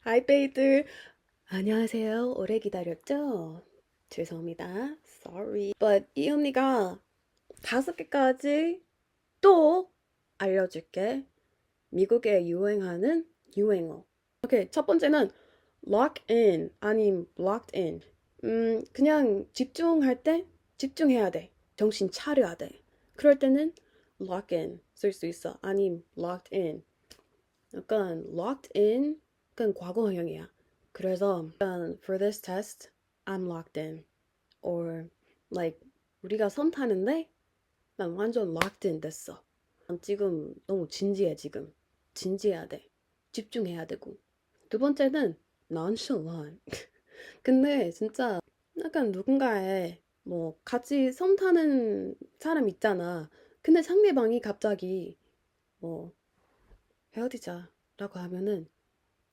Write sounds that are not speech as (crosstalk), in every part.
하이 베이들 안녕하세요. 오래 기다렸죠? 죄송합니다. Sorry. But 이 언니가 다섯 개까지 또 알려줄게. 미국에 유행하는 유행어. 오케이 첫 번째는 lock in 아님 locked in. 음 그냥 집중할 때 집중해야 돼. 정신 차려야 돼. 그럴 때는 lock in 쓸 수 있어. 아님 locked in. 약간 locked in 약간 과거형이야. 그래서 약간 for this test, I'm locked in. or like 우리가 썸 타는데 난 완전 locked in 됐어. 난 지금 너무 진지해 지금. 진지해야 돼. 집중해야 되고. 두 번째는 nonchalant. (laughs) 근데 진짜 약간 누군가의 뭐 같이 썸 타는 사람 있잖아. 근데 상대방이 갑자기 뭐 헤어지자라고 하면은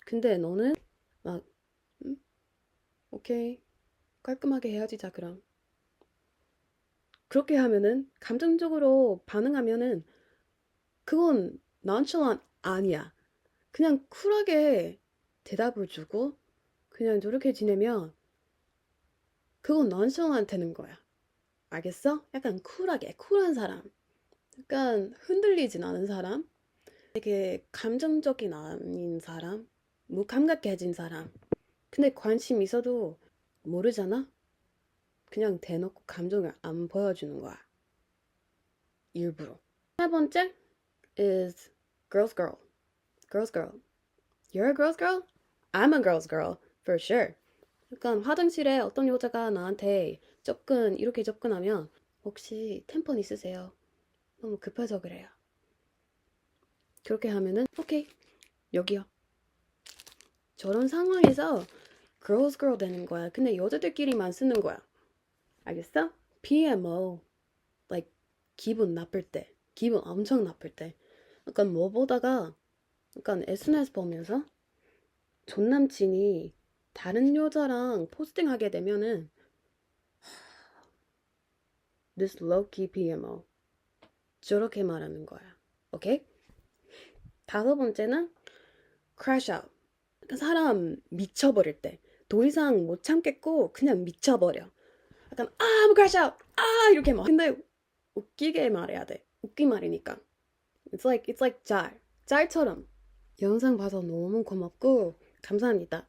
근데 너는 막 음? 오케이. 깔끔하게 헤어지자 그럼. 그렇게 하면은 감정적으로 반응하면은 그건 nonchalant 아니야. 그냥 쿨하게 대답을 주고 그냥 저렇게 지내면 그건 nonchalant 되는 거야. 알겠어? 약간 쿨하게 쿨한 사람. 약간 흔들리진 않은 사람. 되게 감정적인 아닌 사람 무감각해진 사람. 근데 관심 있어도 모르잖아? 그냥 대놓고 감정을 안 보여주는 거야. 일부러. 세 번째 is girl's girl. girl's girl. You're a girl's girl? I'm a girl's girl. For sure. 약간 화장실에 어떤 여자가 나한테 접근, 이렇게 접근하면 혹시 템폰 있으세요? 너무 급해서 그래요. 그렇게 하면은 오케이 여기요. 저런 상황에서 girls girl 되는 거야. 근데 여자들끼리만 쓰는 거야. 알겠어? PMO. like 기분 나쁠 때. 기분 엄청 나쁠 때. 약간 뭐 보다가 약간 SNS 보면서 전 남친이 다른 여자랑 포스팅하게 되면은 (sighs) this low key PMO. 저렇게 말하는 거야. 오케이? 다섯 번째는 crash out. 사람 미쳐버릴 때. 더 이상 못 참겠고 그냥 미쳐버려. 약간 아, I'm crash out. 아, 이렇게 막. 근데 웃기게 말해야 돼. 웃긴 말이니까. It's like it's like 짤. 짤처럼. 영상 봐서 너무 고맙고 감사합니다.